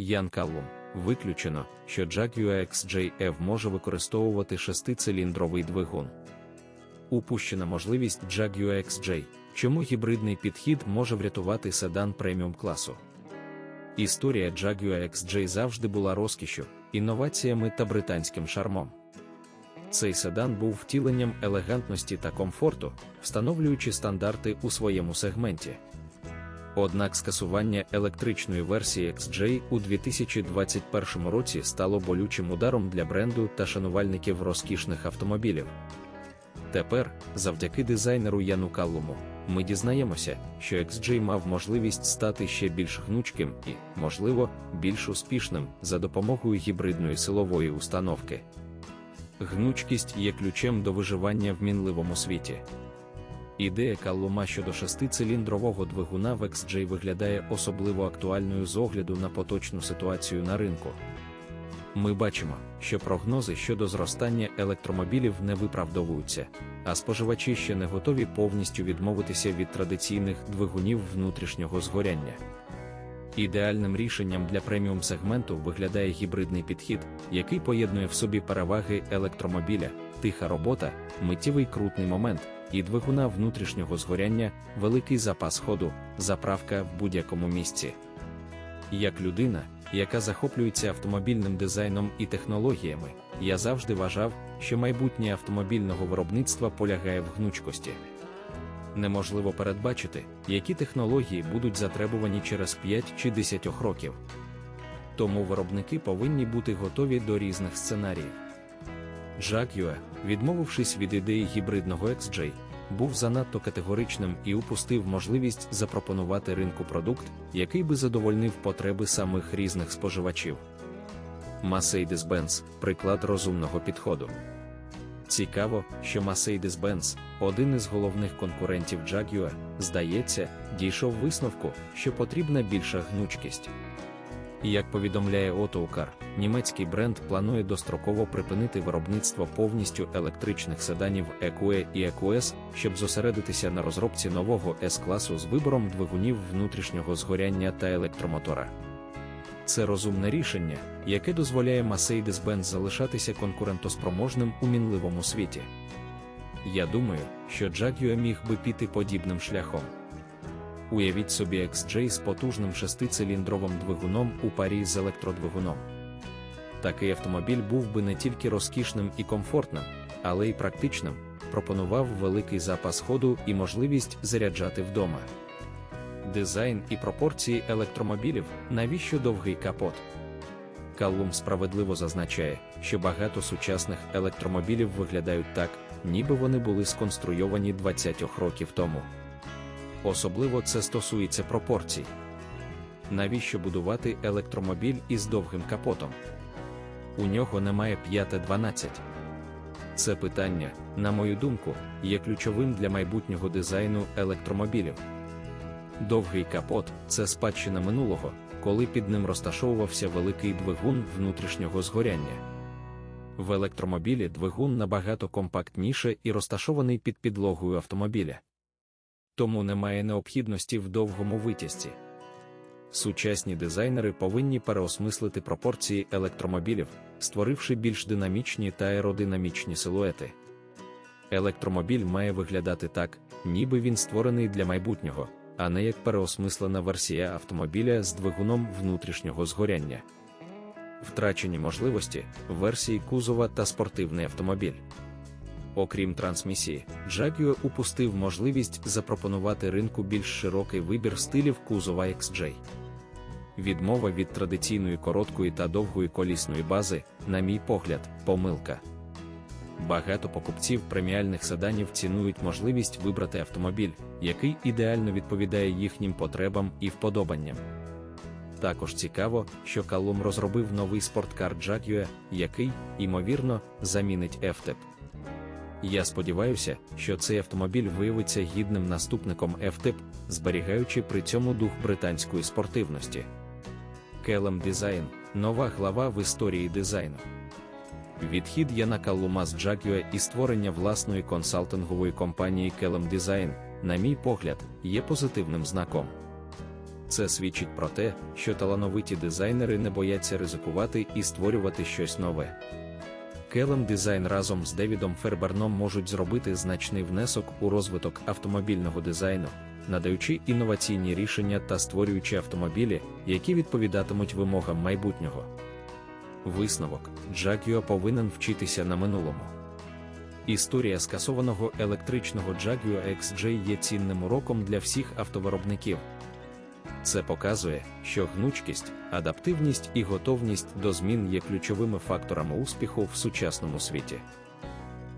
Ян Каллум. Виключено, що Jaguar XJ-F може використовувати шестициліндровий двигун. Упущена можливість Jaguar XJ, чому гібридний підхід може врятувати седан преміум класу. Історія Jaguar XJ завжди була розкішю, інноваціями та британським шармом. Цей седан був втіленням елегантності та комфорту, встановлюючи стандарти у своєму сегменті. Однак скасування електричної версії XJ у 2021 році стало болючим ударом для бренду та шанувальників розкішних автомобілів. Тепер, завдяки дизайнеру Яну Каллуму, ми дізнаємося, що XJ мав можливість стати ще більш гнучким і, можливо, більш успішним за допомогою гібридної силової установки. Гнучкість є ключем до виживання в мінливому світі. Ідея Каллума щодо шестициліндрового двигуна в XJ виглядає особливо актуальною з огляду на поточну ситуацію на ринку. Ми бачимо, що прогнози щодо зростання електромобілів не виправдовуються, а споживачі ще не готові повністю відмовитися від традиційних двигунів внутрішнього згоряння. Ідеальним рішенням для преміум сегменту виглядає гібридний підхід, який поєднує в собі переваги електромобіля, тиха робота, миттєвий крутний момент і двигуна внутрішнього згоряння, великий запас ходу, заправка в будь-якому місці. Як людина, яка захоплюється автомобільним дизайном і технологіями, я завжди вважав, що майбутнє автомобільного виробництва полягає в гнучкості. Неможливо передбачити, які технології будуть затребувані через 5 чи 10 років. Тому виробники повинні бути готові до різних сценаріїв. Jaguar, відмовившись від ідеї гібридного XJ, був занадто категоричним і упустив можливість запропонувати ринку продукт, який би задовольнив потреби самих різних споживачів. Mercedes-Benz – приклад розумного підходу. Цікаво, що Mercedes-Benz, один із головних конкурентів Jaguar, здається, дійшов висновку, що потрібна більша гнучкість. І як повідомляє Autocar, німецький бренд планує достроково припинити виробництво повністю електричних седанів EQE і EQS, щоб зосередитися на розробці нового S-класу з вибором двигунів внутрішнього згоряння та електромотора. Це розумне рішення, яке дозволяє Mercedes-Benz залишатися конкурентоспроможним у мінливому світі. Я думаю, що Jaguar міг би піти подібним шляхом. Уявіть собі XJ з потужним шестициліндровим двигуном у парі з електродвигуном. Такий автомобіль був би не тільки розкішним і комфортним, але й практичним, пропонував великий запас ходу і можливість заряджати вдома. Дизайн і пропорції електромобілів навіщо довгий капот? Каллум справедливо зазначає, що багато сучасних електромобілів виглядають так, ніби вони були сконструйовані 20 років тому. Особливо це стосується пропорцій. Навіщо будувати електромобіль із довгим капотом? У нього немає 5-12. Це питання, на мою думку, є ключовим для майбутнього дизайну електромобілів. Довгий капот це спадщина минулого, коли під ним розташовувався великий двигун внутрішнього згоряння. В електромобілі двигун набагато компактніше і розташований під підлогою автомобіля тому немає необхідності в довгому витязці. Сучасні дизайнери повинні переосмислити пропорції електромобілів, створивши більш динамічні та аеродинамічні силуети. Електромобіль має виглядати так, ніби він створений для майбутнього, а не як переосмислена версія автомобіля з двигуном внутрішнього згоряння. Втрачені можливості, версії кузова та спортивний автомобіль. Окрім трансмісії, Jaguar упустив можливість запропонувати ринку більш широкий вибір стилів кузова XJ. Відмова від традиційної короткої та довгої колісної бази, на мій погляд, помилка. Багато покупців преміальних седанів цінують можливість вибрати автомобіль, який ідеально відповідає їхнім потребам і вподобанням. Також цікаво, що Калум розробив новий спорткар Jaguar, який, ймовірно, замінить FTEP. Я сподіваюся, що цей автомобіль виявиться гідним наступником F-Type, зберігаючи при цьому дух британської спортивності. Келем Дизайн нова глава в історії дизайну. Відхід Яна Каллума з Jaguar і створення власної консалтингової компанії Келем Design, на мій погляд, є позитивним знаком. Це свідчить про те, що талановиті дизайнери не бояться ризикувати і створювати щось нове. Келем Дизайн разом з Девідом Ферберном можуть зробити значний внесок у розвиток автомобільного дизайну, надаючи інноваційні рішення та створюючи автомобілі, які відповідатимуть вимогам майбутнього. Висновок Jaguar повинен вчитися на минулому. Історія скасованого електричного Jaguar XJ є цінним уроком для всіх автовиробників. Це показує, що гнучкість, адаптивність і готовність до змін є ключовими факторами успіху в сучасному світі.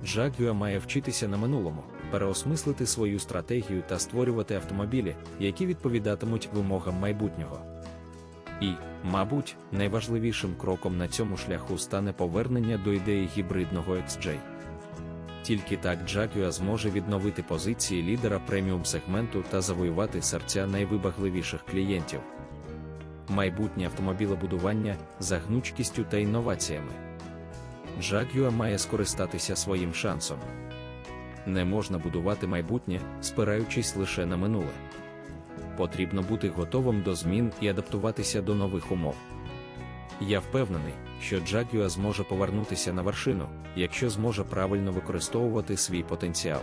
Jaguar має вчитися на минулому, переосмислити свою стратегію та створювати автомобілі, які відповідатимуть вимогам майбутнього. І, мабуть, найважливішим кроком на цьому шляху стане повернення до ідеї гібридного XJ. Тільки так Jaguar зможе відновити позиції лідера преміум сегменту та завоювати серця найвибагливіших клієнтів. Майбутнє автомобілебудування за гнучкістю та інноваціями. Jaguar має скористатися своїм шансом. Не можна будувати майбутнє, спираючись лише на минуле. Потрібно бути готовим до змін і адаптуватися до нових умов. Я впевнений, що Джагюа зможе повернутися на вершину, якщо зможе правильно використовувати свій потенціал.